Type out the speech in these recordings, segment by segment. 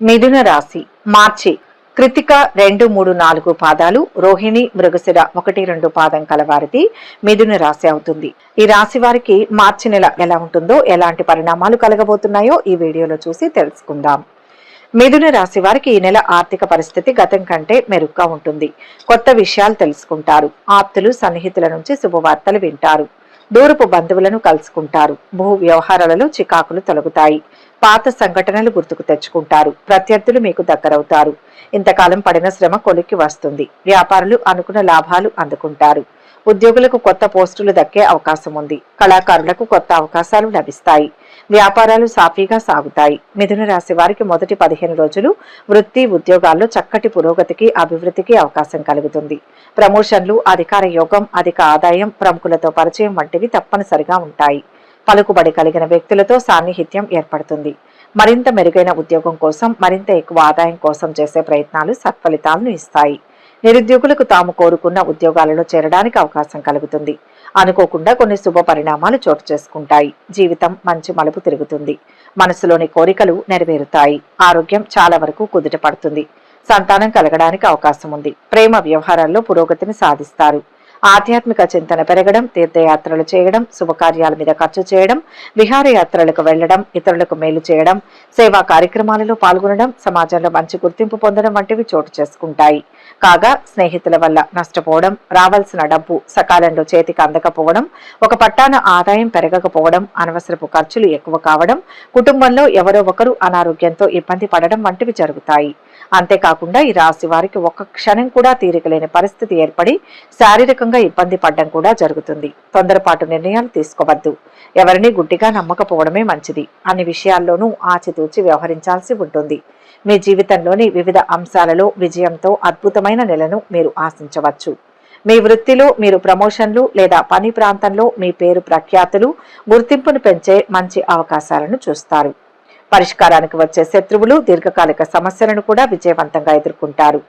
మిథున రాశి మార్చి కృతిక రెండు మూడు నాలుగు పాదాలు రోహిణి మృగశిర ఒకటి రెండు పాదం కలవారిది మిథున రాశి అవుతుంది. ఈ రాశి వారికి మార్చి నెల ఎలా ఉంటుందో ఎలాంటి పరిణామాలు కలగబోతున్నాయో ఈ వీడియోలో చూసి తెలుసుకుందాం. మిథున రాశి వారికి ఈ నెల ఆర్థిక పరిస్థితి గతం కంటే మెరుగ్గా ఉంటుంది. కొత్త విషయాలు తెలుసుకుంటారు. ఆప్తులు సన్నిహితుల నుంచి శుభవార్తలు వింటారు. దూరపు బంధువులను కలుసుకుంటారు. భూ వ్యవహారాలలో చికాకులు తొలగుతాయి. పాత సంఘటనలు గుర్తుకు తెచ్చుకుంటారు. ప్రత్యర్థులు మీకు దగ్గరవుతారు. ఇంతకాలం పడిన శ్రమ కొలిక్కి వస్తుంది. వ్యాపారులు అనుకున్న లాభాలు అందుకుంటారు. ఉద్యోగులకు కొత్త పోస్టులు దక్కే అవకాశం ఉంది. కళాకారులకు కొత్త అవకాశాలు లభిస్తాయి. వ్యాపారాలు సాఫీగా సాగుతాయి. మిథున రాశి వారికి మొదటి పదిహేను రోజులు వృత్తి ఉద్యోగాల్లో చక్కటి పురోగతికి అభివృద్ధికి అవకాశం కలుగుతుంది. ప్రమోషన్లు అధికార యోగం అధిక ఆదాయం ప్రముఖులతో పరిచయం వంటివి తప్పనిసరిగా ఉంటాయి. పలుకుబడి కలిగిన వ్యక్తులతో సాన్నిహిత్యం ఏర్పడుతుంది. మరింత మెరుగైన ఉద్యోగం కోసం మరింత ఎక్కువ ఆదాయం కోసం చేసే ప్రయత్నాలు సత్ఫలితాలను ఇస్తాయి. నిరుద్యోగులకు తాము కోరుకున్న ఉద్యోగాలలో చేరడానికి అవకాశం కలుగుతుంది. అనుకోకుండా కొన్ని శుభ పరిణామాలు చోటు చేసుకుంటాయి. జీవితం మంచి మలుపు తిరుగుతుంది. మనసులోని కోరికలు నెరవేరుతాయి. ఆరోగ్యం చాలా వరకు కుదుట పడుతుంది. సంతానం కలగడానికి అవకాశం ఉంది. ప్రేమ వ్యవహారాల్లో పురోగతిని సాధిస్తారు. ఆధ్యాత్మిక చింతన పెరగడం తీర్థయాత్రలు చేయడం శుభకార్యాల మీద ఖర్చు చేయడం విహారయాత్రలకు వెళ్ళడం ఇతరులకు మేలు చేయడం సేవా కార్యక్రమాలలో పాల్గొనడం సమాజంలో మంచి గుర్తింపు పొందడం వంటివి చోటు చేసుకుంటాయి. కాగా స్నేహితుల వల్ల నష్టపోవడం రావాల్సిన డబ్బు సకాలంలో చేతికి అందకపోవడం ఒక పట్టాన ఆదాయం పెరగకపోవడం అనవసరపు ఖర్చులు ఎక్కువ కావడం కుటుంబంలో ఎవరో ఒకరు అనారోగ్యంతో ఇబ్బంది పడడం వంటివి జరుగుతాయి. అంతేకాకుండా ఈ రాశి వారికి ఒక్క క్షణం కూడా తీరికలేని పరిస్థితి ఏర్పడి శారీరకంగా ఇబ్బంది పడడం కూడా జరుగుతుంది. తొందరపాటు నిర్ణయాలు తీసుకోవద్దు. ఎవరిని గుడ్డిగా నమ్మకపోవడమే మంచిది. అన్ని విషయాల్లోనూ ఆచితూచి వ్యవహరించాల్సి ఉంటుంది. మీ జీవితంలోని వివిధ అంశాలలో విజయంతో అద్భుతమైన నెలను మీరు ఆశించవచ్చు. మీ వృత్తిలో మీరు ప్రమోషన్లు లేదా పని ప్రాంతంలో మీ పేరు ప్రఖ్యాతులు గుర్తింపును పెంచే మంచి అవకాశాలను చూస్తారు. పరిష్కారానికి వచ్చే శత్రువులు దీర్ఘకాలిక సమస్యలను కూడా విజయవంతంగా ఎదుర్కొంటారు.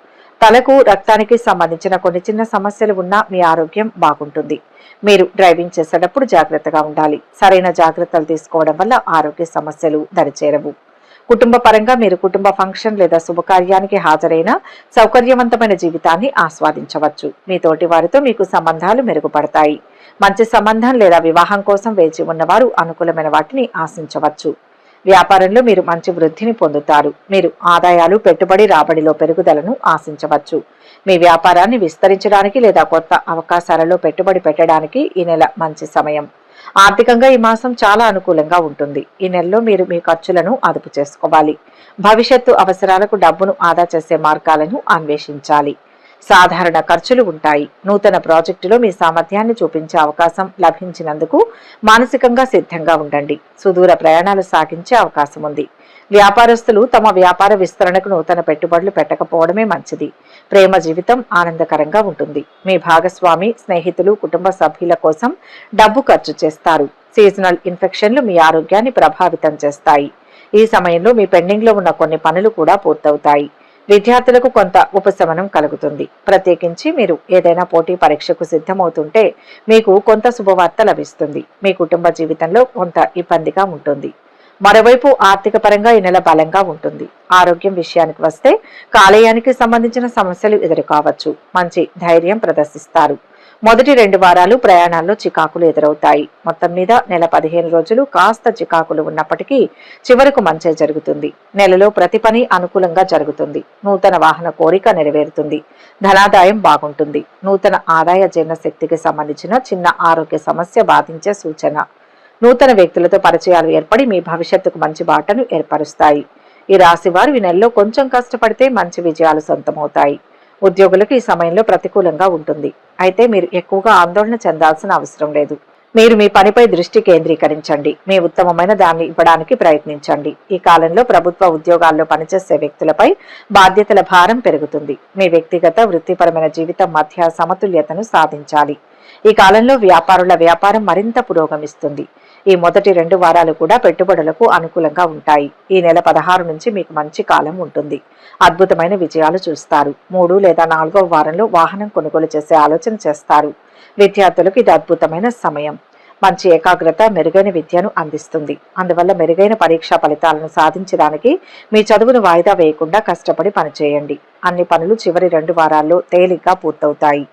తలకు రక్తానికి సంబంధించిన కొన్ని చిన్న సమస్యలు ఉన్నా మీ ఆరోగ్యం బాగుంటుంది. మీరు డ్రైవింగ్ చేసేటప్పుడు జాగ్రత్తగా ఉండాలి. సరైన జాగ్రత్తలు తీసుకోవడం వల్ల ఆరోగ్య సమస్యలు దరిచేరవు. కుటుంబ పరంగా మీరు కుటుంబ ఫంక్షన్ లేదా శుభకార్యానికి హాజరైన సౌకర్యవంతమైన జీవితాన్ని ఆస్వాదించవచ్చు. మీ తోటి వారితో మీకు సంబంధాలు మెరుగుపడతాయి. మంచి సంబంధం లేదా వివాహం కోసం వేచి ఉన్నవారు అనుకూలమైన వాటిని ఆశించవచ్చు. వ్యాపారంలో మీరు మంచి వృద్ధిని పొందుతారు. మీరు ఆదాయాలు పెట్టుబడి రాబడిలో పెరుగుదలను ఆశించవచ్చు. మీ వ్యాపారాన్ని విస్తరించడానికి లేదా కొత్త అవకాశాలలో పెట్టుబడి పెట్టడానికి ఈ నెల మంచి సమయం. ఆర్థికంగా ఈ మాసం చాలా అనుకూలంగా ఉంటుంది. ఈ నెలలో మీరు మీ ఖర్చులను అదుపు చేసుకోవాలి. భవిష్యత్తు అవసరాలకు డబ్బును ఆదా చేసే మార్గాలను అన్వేషించాలి. సాధారణ ఖర్చులు ఉంటాయి. నూతన ప్రాజెక్టులో మీ సామర్థ్యాన్ని చూపించే అవకాశం లభించినందుకు మానసికంగా సిద్ధంగా ఉండండి. సుదూర ప్రయాణాలు సాగించే అవకాశం ఉంది. వ్యాపారస్తులు తమ వ్యాపార విస్తరణకు నూతన పెట్టుబడులు పెట్టకపోవడమే మంచిది. ప్రేమ జీవితం ఆనందకరంగా ఉంటుంది. మీ భాగస్వామి స్నేహితులు కుటుంబ సభ్యుల కోసం డబ్బు ఖర్చు చేస్తారు. సీజనల్ ఇన్ఫెక్షన్లు మీ ఆరోగ్యాన్ని ప్రభావితం చేస్తాయి. ఈ సమయంలో మీ పెండింగ్లో ఉన్న కొన్ని పనులు కూడా పూర్తవుతాయి. విద్యార్థులకు కొంత ఉపశమనం కలుగుతుంది. ప్రత్యేకించి మీరు ఏదైనా పోటీ పరీక్షకు సిద్ధమవుతుంటే మీకు కొంత శుభవార్త లభిస్తుంది. మీ కుటుంబ జీవితంలో కొంత ఇబ్బందిగా ఉంటుంది. మరోవైపు ఆర్థిక పరంగా ఈ నెల బలంగా ఉంటుంది. ఆరోగ్యం విషయానికి వస్తే కాలేయానికి సంబంధించిన సమస్యలు ఎదురు కావచ్చు మంచి ధైర్యం ప్రదర్శిస్తారు. మొదటి రెండు వారాలు ప్రయాణాల్లో చికాకులు ఎదురవుతాయి. మొత్తం మీద నెల పదిహేను రోజులు కాస్త చికాకులు ఉన్నప్పటికీ చివరకు మంచే జరుగుతుంది. నెలలో ప్రతి పని అనుకూలంగా జరుగుతుంది. నూతన వాహన కోరిక నెరవేరుతుంది. ధనాదాయం బాగుంటుంది. నూతన ఆదాయ జీర్ణశక్తికి సంబంధించిన చిన్న ఆరోగ్య సమస్య బాధించే సూచన. నూతన వ్యక్తులతో పరిచయాలు ఏర్పడి మీ భవిష్యత్తుకు మంచి బాటను ఏర్పరుస్తాయి. ఈ రాశి వారు ఈ నెలలో కొంచెం కష్టపడితే మంచి విజయాలు సొంతమవుతాయి. ఉద్యోగులకు ఈ సమయంలో ప్రతికూలంగా ఉంటుంది. అయితే మీరు ఎక్కువగా ఆందోళన చెందాల్సిన అవసరం లేదు. మీరు మీ పనిపై దృష్టి కేంద్రీకరించండి. మీ ఉత్తమమైన దాన్ని ఇవ్వడానికి ప్రయత్నించండి. ఈ కాలంలో ప్రభుత్వ ఉద్యోగాల్లో పనిచేసే వ్యక్తులపై బాధ్యతల భారం పెరుగుతుంది. మీ వ్యక్తిగత వృత్తిపరమైన జీవితం మధ్య సమతుల్యతను సాధించాలి. ఈ కాలంలో వ్యాపారుల వ్యాపారం మరింత పురోగమిస్తుంది. ఈ మొదటి రెండు వారాలు కూడా పెట్టుబడులకు అనుకూలంగా ఉంటాయి. ఈ నెల పదహారు నుంచి మీకు మంచి కాలం ఉంటుంది. అద్భుతమైన విజయాలు చూస్తారు. మూడు లేదా నాలుగవ వారంలో వాహనం కొనుగోలు చేసే ఆలోచన చేస్తారు. విద్యార్థులకు ఇది అద్భుతమైన సమయం. మంచి ఏకాగ్రత మెరుగైన విద్యను అందిస్తుంది. అందువల్ల మెరుగైన పరీక్షా ఫలితాలను సాధించడానికి మీ చదువును వాయిదా వేయకుండా కష్టపడి పనిచేయండి. అన్ని పనులు చివరి రెండు వారాల్లో తేలిగ్గా పూర్తవుతాయి.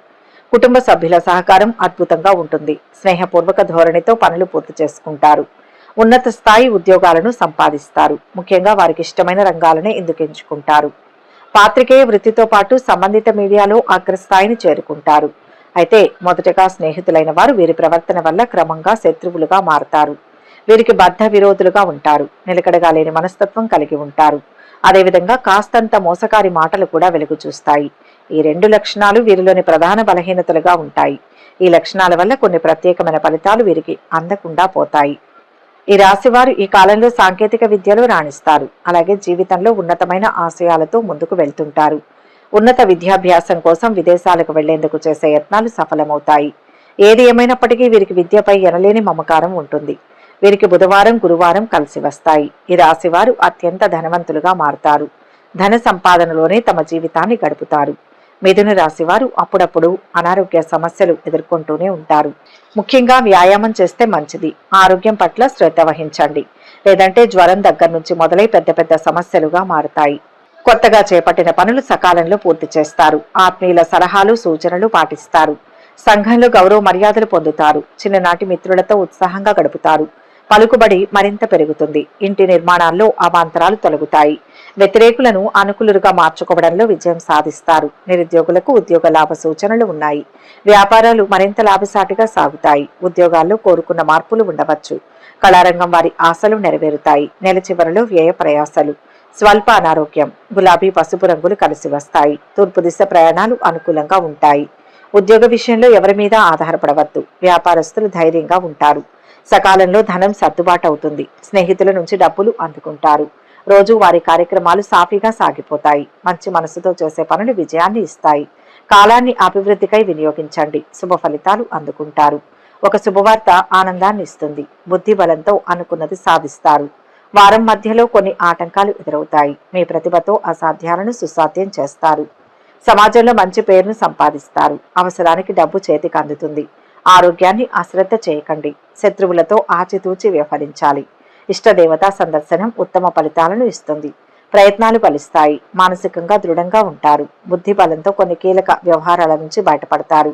కుటుంబ సభ్యుల సహకారం అద్భుతంగా ఉంటుంది. స్నేహపూర్వక ధోరణితో పనులు పూర్తి చేసుకుంటారు. ఉన్నత స్థాయి ఉద్యోగాలను సంపాదిస్తారు. ముఖ్యంగా వారికి ఇష్టమైన రంగాలనే ఎందుకెంచుకుంటారు పాత్రికేయ వృత్తితో పాటు సంబంధిత మీడియాలో అగ్రస్థాయిని చేరుకుంటారు. అయితే మొదటగా స్నేహితులైన వారు వీరి ప్రవర్తన వల్ల క్రమంగా శత్రువులుగా మారతారు. వీరికి బద్ధ విరోధులుగా ఉంటారు. నిలకడగా లేని మనస్తత్వం కలిగి ఉంటారు. అదేవిధంగా కాస్తంత మోసకారి మాటలు కూడా వెలుగు చూస్తాయి. ఈ రెండు లక్షణాలు వీరిలోని ప్రధాన బలహీనతలుగా ఉంటాయి. ఈ లక్షణాల వల్ల కొన్ని ప్రత్యేకమైన ఫలితాలు వీరికి అందకుండా పోతాయి. ఈ రాశివారు ఈ కాలంలో సాంకేతిక విద్యలో రాణిస్తారు. అలాగే జీవితంలో ఉన్నతమైన ఆశయాలతో ముందుకు వెళ్తుంటారు. ఉన్నత విద్యాభ్యాసం కోసం విదేశాలకు వెళ్ళేందుకు చేసే యత్నాలు సఫలమవుతాయి. ఏది ఏమైనప్పటికీ వీరికి విద్యపై ఎనలేని మమకారం ఉంటుంది. వీరికి బుధవారం గురువారం కలిసి వస్తాయి. ఈ రాశివారు అత్యంత ధనవంతులుగా మారుతారు. ధన సంపాదనలోనే తమ జీవితాన్ని గడుపుతారు. మిథున రాశివారు అప్పుడప్పుడు అనారోగ్య సమస్యలు ఎదుర్కొంటూనే ఉంటారు. ముఖ్యంగా వ్యాయామం చేస్తే మంచిది. ఆరోగ్యం పట్ల శ్రద్ధ వహించండి. లేదంటే జ్వరం దగ్గర నుంచి మొదలై పెద్ద పెద్ద సమస్యలుగా మారుతాయి. కొత్తగా చేపట్టిన పనులు సకాలంలో పూర్తి చేస్తారు. ఆత్మీయుల సలహాలు సూచనలు పాటిస్తారు. సంఘంలో గౌరవ మర్యాదలు పొందుతారు. చిన్ననాటి మిత్రులతో ఉత్సాహంగా గడుపుతారు. పలుకుబడి మరింత పెరుగుతుంది. ఇంటి నిర్మాణాల్లో అవాంతరాలు తొలగుతాయి. వ్యతిరేకులను అనుకూలుగా మార్చుకోవడంలో విజయం సాధిస్తారు. నిరుద్యోగులకు ఉద్యోగ లాభ సూచనలు ఉన్నాయి. వ్యాపారాలు మరింత లాభసాటిగా సాగుతాయి. ఉద్యోగాల్లో కోరుకున్న మార్పులు ఉండవచ్చు. కళారంగం వారి ఆశలు నెరవేరుతాయి. నెల చివరలో వ్యయ ప్రయాసలు. స్వల్ప అనారోగ్యం. గులాబీ పసుపు రంగులు కలిసి వస్తాయి. తూర్పు దిశ ప్రయాణాలు అనుకూలంగా ఉంటాయి. ఉద్యోగ విషయంలో ఎవరి మీద ఆధారపడవద్దు. వ్యాపారస్తులు ధైర్యంగా ఉంటారు. సకాలంలో ధనం సర్దుబాటు అవుతుంది స్నేహితుల నుంచి డబ్బులు అందుకుంటారు. రోజు వారి కార్యక్రమాలు సాఫీగా సాగిపోతాయి. మంచి మనసుతో చేసే పనులు విజయాన్ని ఇస్తాయి. కాలాన్ని అభివృద్ధికై వినియోగించండి. శుభ ఫలితాలు అందుకుంటారు. ఒక శుభవార్త ఆనందాన్ని ఇస్తుంది. బుద్ధి బలంతో అనుకున్నది సాధిస్తారు. వారం మధ్యలో కొన్ని ఆటంకాలు ఎదురవుతాయి. మీ ప్రతిభతో అసాధ్యాలను సుసాధ్యం చేస్తారు. సమాజంలో మంచి పేరును సంపాదిస్తారు. అవసరానికి డబ్బు చేతికి అందుతుంది. ఆరోగ్యాన్ని అశ్రద్ధ చేయకండి. శత్రువులతో ఆచితూచి వ్యవహరించాలి. ఇష్టదేవత సందర్శనం ఉత్తమ ఫలితాలను ఇస్తుంది. ప్రయత్నాలు ఫలిస్తాయి. మానసికంగా దృఢంగా ఉంటారు. బుద్ధి బలంతో కొన్ని కీలక వ్యవహారాల నుంచి బయటపడతారు.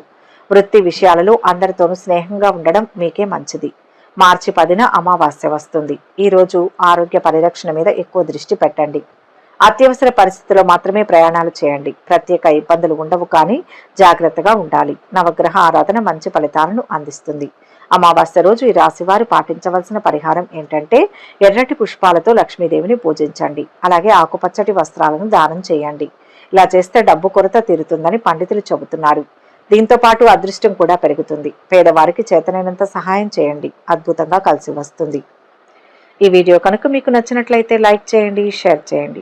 వృత్తి విషయాలలో అందరితోనూ స్నేహంగా ఉండడం మీకే మంచిది. మార్చి పదిన అమావాస్య వస్తుంది. ఈరోజు ఆరోగ్య పరిరక్షణ మీద ఎక్కువ దృష్టి పెట్టండి. అత్యవసర పరిస్థితుల్లో మాత్రమే ప్రయాణాలు చేయండి. ప్రత్యేక ఇబ్బందులు ఉండవు కానీ జాగ్రత్తగా ఉండాలి. నవగ్రహ ఆరాధన మంచి ఫలితాలను అందిస్తుంది. అమావాస్య రోజు ఈ రాశివారు పాటించవలసిన పరిహారం ఏంటంటే ఎర్రటి పుష్పాలతో లక్ష్మీదేవిని పూజించండి. అలాగే ఆకుపచ్చటి వస్త్రాలను దానం చేయండి. ఇలా చేస్తే డబ్బు కొరత తీరుతుందని పండితులు చెబుతున్నారు. దీంతో పాటు అదృష్టం కూడా పెరుగుతుంది. పేదవారికి చేతనైనంత సహాయం చేయండి. అద్భుతంగా కలిసి వస్తుంది. ఈ వీడియో కనుక మీకు నచ్చినట్లయితే లైక్ చేయండి షేర్ చేయండి.